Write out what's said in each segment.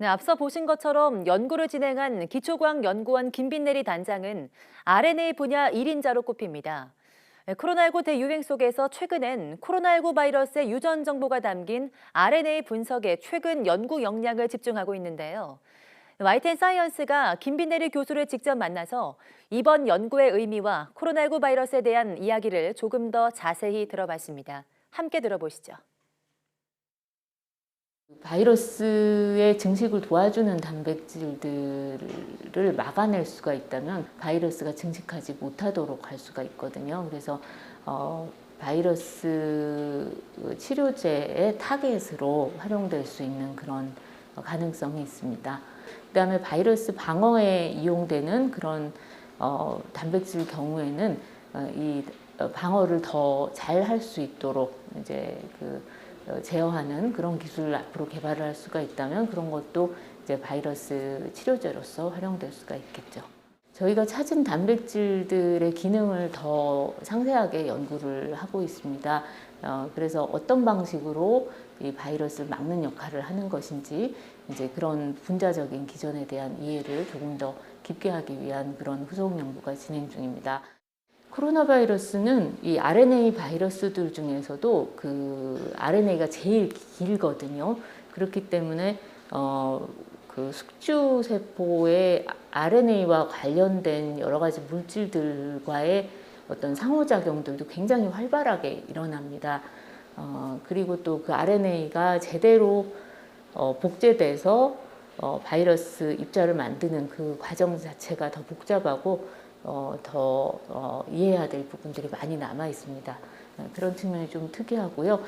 네, 앞서 보신 것처럼 연구를 진행한 기초과학연구원 김빈내리 단장은 RNA 분야 1인자로 꼽힙니다. 네, 코로나19 대유행 속에서 최근엔 코로나19 바이러스의 유전 정보가 담긴 RNA 분석에 최근 연구 역량을 집중하고 있는데요. YTN 사이언스가 김빈내리 교수를 직접 만나서 이번 연구의 의미와 코로나19 바이러스에 대한 이야기를 조금 더 자세히 들어봤습니다. 함께 들어보시죠. 바이러스의 증식을 도와주는 단백질들을 막아낼 수가 있다면 바이러스가 증식하지 못하도록 할 수가 있거든요. 그래서 어, 바이러스 치료제의 타겟으로 활용될 수 있는 그런 가능성이 있습니다. 그 다음에 바이러스 방어에 이용되는 그런 어, 단백질 경우에는 어, 이 방어를 더 잘 할 수 있도록 이제 그 어, 제어하는 그런 기술을 앞으로 개발을 할 수가 있다면 그런 것도 이제 바이러스 치료제로서 활용될 수가 있겠죠. 저희가 찾은 단백질들의 기능을 더 상세하게 연구를 하고 있습니다. 어, 그래서 어떤 방식으로 이 바이러스를 막는 역할을 하는 것인지 이제 그런 분자적인 기전에 대한 이해를 조금 더 깊게 하기 위한 그런 후속 연구가 진행 중입니다. 코로나 바이러스는 이 RNA 바이러스들 중에서도 그 RNA가 제일 길거든요. 그렇기 때문에 어, 그 숙주 세포의 RNA와 관련된 여러 가지 물질들과의 어떤 상호작용들도 굉장히 활발하게 일어납니다. 어, 그리고 또 그 RNA가 제대로 어, 복제돼서 어, 바이러스 입자를 만드는 그 과정 자체가 더 복잡하고 어, 더 어, 이해해야 될 부분들이 많이 남아 있습니다. 어, 그런 측면이 좀 특이하고요.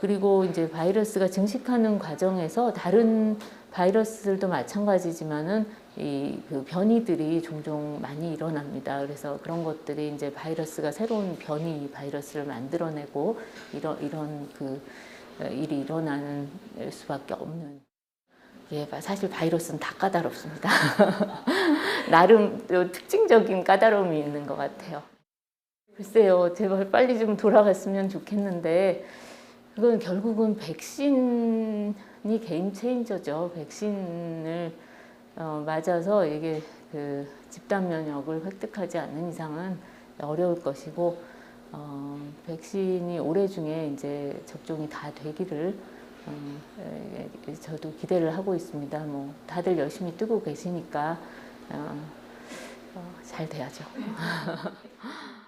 그리고 이제 바이러스가 증식하는 과정에서 다른 바이러스들도 마찬가지지만은 이 그 변이들이 종종 많이 일어납니다. 그래서 그런 것들이 이제 바이러스가 새로운 변이 바이러스를 만들어내고 이런 이런 그 어, 일이 일어나는 수밖에 없는. 예, 사실 바이러스는 다 까다롭습니다. 나름 또 특징적인 까다로움이 있는 것 같아요. 글쎄요, 제발 빨리 좀 돌아갔으면 좋겠는데, 그건 결국은 백신이 게임 체인저죠. 백신을 어, 맞아서 이게 그 집단 면역을 획득하지 않는 이상은 어려울 것이고, 어, 백신이 올해 중에 이제 접종이 다 되기를 음, 에, 저도 기대를 하고 있습니다. 뭐 다들 열심히 뜨고 계시니까 어, 어, 잘 돼야죠.